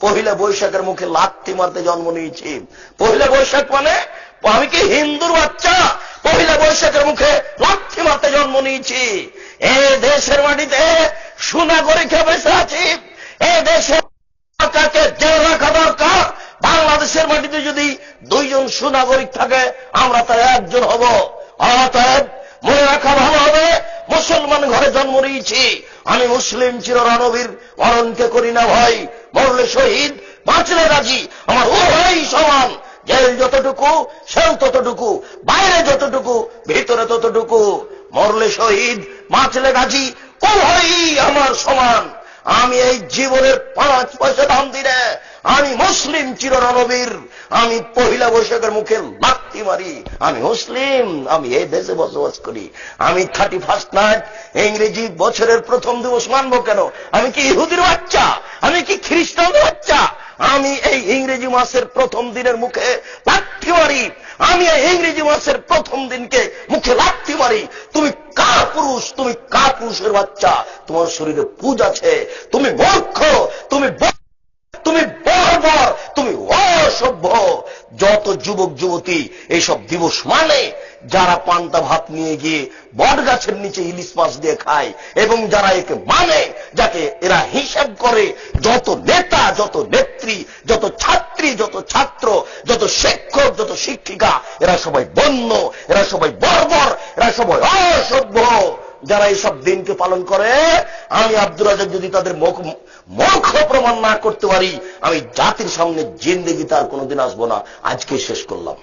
পহিলা বৈশাখের মুখে লাত্তি মারতে জন্ম নিয়েছি। পহিলা বৈশাখ মানে আমি কি হিন্দুর বাচ্চা? পহিলা বৈশাখের মুখে লাত্তি মারতে জন্ম নিয়েছি। এ দেশের মাটিতে সোনা করে বেঁচে আছি। এ দেশের সরকারকে জেলে রাখা দরকার। বাংলাদেশের মাটিতে যদি দুইজন সুনাগরিক থাকে, আমরা তার একজন হব। অতএব মুসলমান ঘরে জন্ম নিয়েছি। আমি মুসলিম চিররণবীর মরণকে করি না ভয় মরলে শহীদ, বাঁচলে রাজি। আমার উভয় সমান। জেল যতটুকু সেও ততটুকু, বাইরে যতটুকু, ভিতরে ততটুকু। মরলে শহীদ, বাঁচলে গাজী উভয়ই আমার সমান। আমি এই জীবনের পাঁচ পয়সা দাম দিনে আমি মুসলিম চিররণবীর আমি পহিলা বৈশাখের মুখে লাত্তি মারি। আমি মুসলিম, আমি এই দেশে বসবাস করি। আমি থার্টি ফার্স্ট নাইট ইংরেজি বছরের প্রথম দিবস মানবো কেন? আমি কি ইহুদির বাচ্চা? আমি কি খ্রিস্টানদের বাচ্চা? আমি এই ইংরেজি মাসের প্রথম দিনের মুখে লাঠি মারি। আমি এই ইংরেজি মাসের প্রথম দিনকে মুখে লাঠি মারি। তুমি কার পুরুষ? তুমি কার পুরুষের বাচ্চা? তোমার শরীরে পুজ আছে। তুমি মূর্খ। তুমি অসভ্য। যত যুবক, যুবতী এইসব দিবস মানে যারা পান্তা ভাত নিয়ে গিয়ে বট গাছের নিচে ইলিশ মাছ দিয়ে খায় এবং যারা একে মানে যাকে এরা হিসাব করে, যত নেতা, যত নেত্রী, যত ছাত্রী, যত ছাত্র, যত শিক্ষক, যত শিক্ষিকা, এরা সবাই বন্য, এরা সবাই বর্বর, এরা সবাই অসভ্য। যারা এইসব দিনকে পালন করে, আমি আব্দুল রাজাক যদি তাদের মুখ প্রমাণ না করতে পারি, আমি জাতির সামনে জিন্দিগি তার কোনোদিন আসব না। আজকে শেষ করলাম।